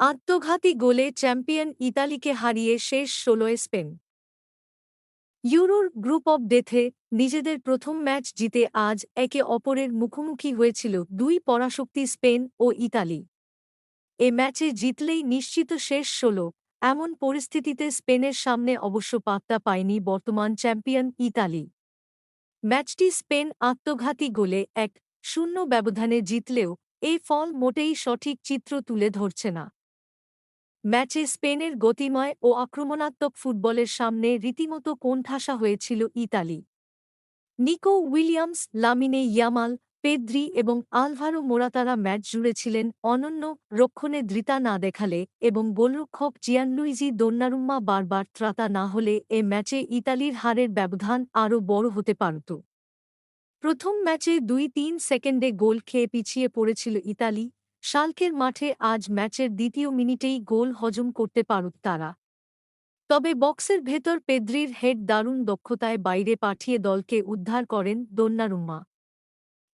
আত্মঘাতী গোলে চ্যাম্পিয়ন ইতালিকে হারিয়ে শেষ ষোলোয় স্পেন। ইউরোর গ্রুপ অব ডেথে নিজেদের প্রথম ম্যাচ জিতে আজ একে অপরের মুখোমুখি হয়েছিল দুই পরাশক্তি স্পেন ও ইতালি। এ ম্যাচে জিতলেই নিশ্চিত শেষ ষোলো, এমন পরিস্থিতিতে স্পেনের সামনে অবশ্য পাত্তা পায়নি বর্তমান চ্যাম্পিয়ন ইতালি। ম্যাচটি স্পেন আত্মঘাতী গোলে এক শূন্য ব্যবধানে জিতলেও এই ফল মোটেই সঠিক চিত্র তুলে ধরছে না। ম্যাচে স্পেনের গতিময় ও আক্রমণাত্মক ফুটবলের সামনে রীতিমতো কোণঠাসা হয়েছিল Italy. Nico Williams, Lamine Yamal, Pedri এবং আলভারো মোরাতারা ম্যাচ জুড়েছিলেন অনন্য রক্ষণে দৃতা না দেখালে এবং গোলরক্ষক জিয়ানলুইজি দোন্নারুম্মা বারবার ত্রাতা না হলে এ ম্যাচে ইতালির হারের ব্যবধান আরও বড় হতে পারত। প্রথম ম্যাচে দুই তিন সেকেন্ডে গোল খেয়ে পিছিয়ে পড়েছিল ইতালি শালকের মাঠে আজ ম্যাচের দ্বিতীয় মিনিটেই গোল হজম করতে পারত তারা। তবে বক্সের ভেতর পেদ্রির হেড দারুণ দক্ষতায় বাইরে পাঠিয়ে দলকে উদ্ধার করেন দোন্নারুম্মা।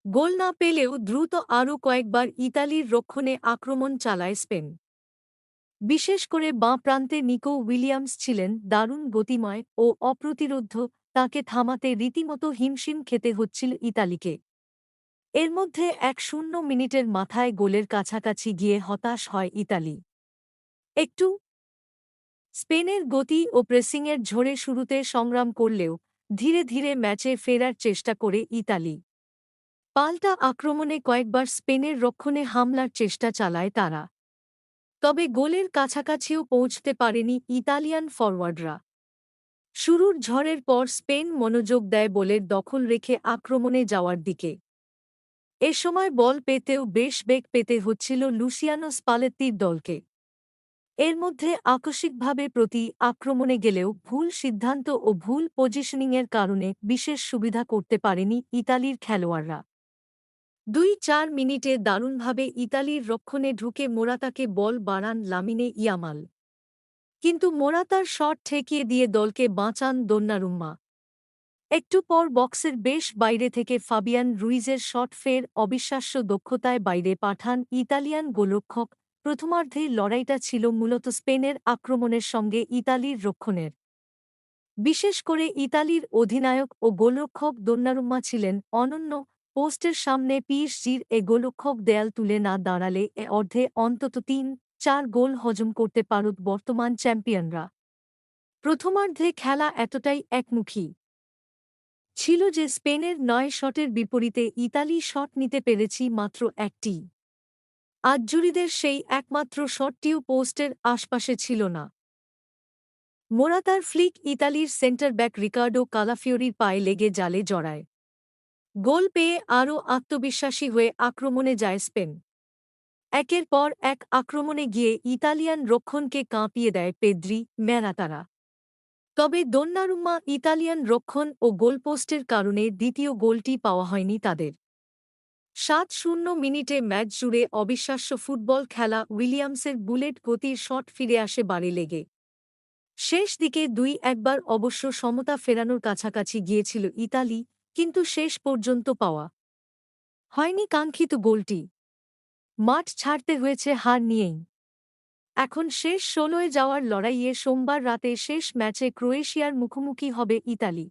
গোল না পেলেও দ্রুত আরও কয়েকবার ইতালির রক্ষণে আক্রমণ চালায় স্পেন। বিশেষ করে বাঁ প্রান্তে নিকো উইলিয়ামস ছিলেন দারুণ গতিময় ও অপ্রতিরোধ্য তাকে থামাতে রীতিমতো হিমশিম খেতে হচ্ছিল ইতালিকে। এর মধ্যে এক শূন্য মিনিটের মাথায় গোলের কাছাকাছি গিয়ে হতাশ হয় ইতালি। একটু স্পেনের গতি ও প্রেসিংয়ের ঝোড়ে শুরুতে সংগ্রাম করলেও ধীরে ধীরে ম্যাচে ফেরার চেষ্টা করে ইতালি। পাল্টা আক্রমণে কয়েকবার স্পেনের রক্ষণে হামলার চেষ্টা চালায় তারা। তবে গোলের কাছাকাছিও পৌঁছতে পারেনি ইতালিয়ান ফরওয়ার্ডরা শুরুর ঝড়ের পর স্পেন মনোযোগ দেয় বলের দখল রেখে আক্রমণে যাওয়ার দিকে। এ সময় বল পেতেও বেশ বেগ পেতে হচ্ছিল লুসিয়ানো স্পালেত্তির দলকে। এর মধ্যে আকস্মিকভাবে প্রতি আক্রমণে গেলেও ভুল সিদ্ধান্ত ও ভুল পজিশনিংয়ের কারণে বিশেষ সুবিধা করতে পারেনি ইতালির খেলোয়াড়রা। দুই চার মিনিটে দারুণভাবে ইতালির রক্ষণে ঢুকে মোরাতাকে বল বাড়ান লামিনে ইয়ামাল। কিন্তু মোরাতার শট ঠেকিয়ে দিয়ে দলকে বাঁচান দোন্নারুম্মা। একটু পর বক্সের বেশ বাইরে থেকে ফাবিয়ান রুইজের শট ফের অবিশ্বাস্য দক্ষতায় বাইরে পাঠান ইতালিয়ান গোলরক্ষক। প্রথমার্ধে লড়াইটা ছিল মূলত স্পেনের আক্রমণের সঙ্গে ইতালির রক্ষণের। বিশেষ করে ইতালির অধিনায়ক ও গোলরক্ষক দোন্নারুম্মা ছিলেন অনন্য। পোস্টের সামনে পিএসজির এ গোলক্ষক দেয়াল তুলে না দাঁড়ালে এ অর্ধে অন্তত তিন, চার গোল হজম করতে পারত বর্তমান চ্যাম্পিয়নরা। প্রথমার্ধে খেলা এতটাই একমুখী। ছিল যে স্পেনের নয় শটের বিপরীতে ইতালি শট নিতে পেরেছি মাত্র একটি। আজ্জুরিদের সেই একমাত্র শটটিও পোস্টের আশপাশে ছিল না। মোরাতার ফ্লিক ইতালির সেন্টার ব্যাক রিকার্ডো কালাফিওরির পায়ে লেগে জালে জড়ায়। গোল পেয়ে আরও আত্মবিশ্বাসী হয়ে আক্রমণে যায় স্পেন। একের পর এক আক্রমণে গিয়ে ইতালিয়ান রক্ষণকে কাঁপিয়ে দেয় পেদ্রি, ম্যারাতারা। তবে দন্নারুম্মা ইতালিয়ান রক্ষণ ও গোলপোস্টের কারণে দ্বিতীয় গোলটি পাওয়া হয়নি তাদের। সাত শূন্য মিনিটে ম্যাচ জুড়ে অবিশ্বাস্য ফুটবল খেলা উইলিয়ামসের বুলেট গতির শট ফিরে আসে বাড়ি লেগে। শেষ দিকে দুই একবার অবশ্য সমতা ফেরানোর কাছাকাছি গিয়েছিল ইতালি, কিন্তু শেষ পর্যন্ত পাওয়া হয়নি কাঙ্ক্ষিত গোলটি। মাঠ ছাড়তে হয়েছে হার নিয়েই। এখন শেষ ষোলোয় যাওয়ার লড়াইয়ে সোমবার রাতে শেষ ম্যাচে ক্রোয়েশিয়ার মুখোমুখি হবে ইতালি।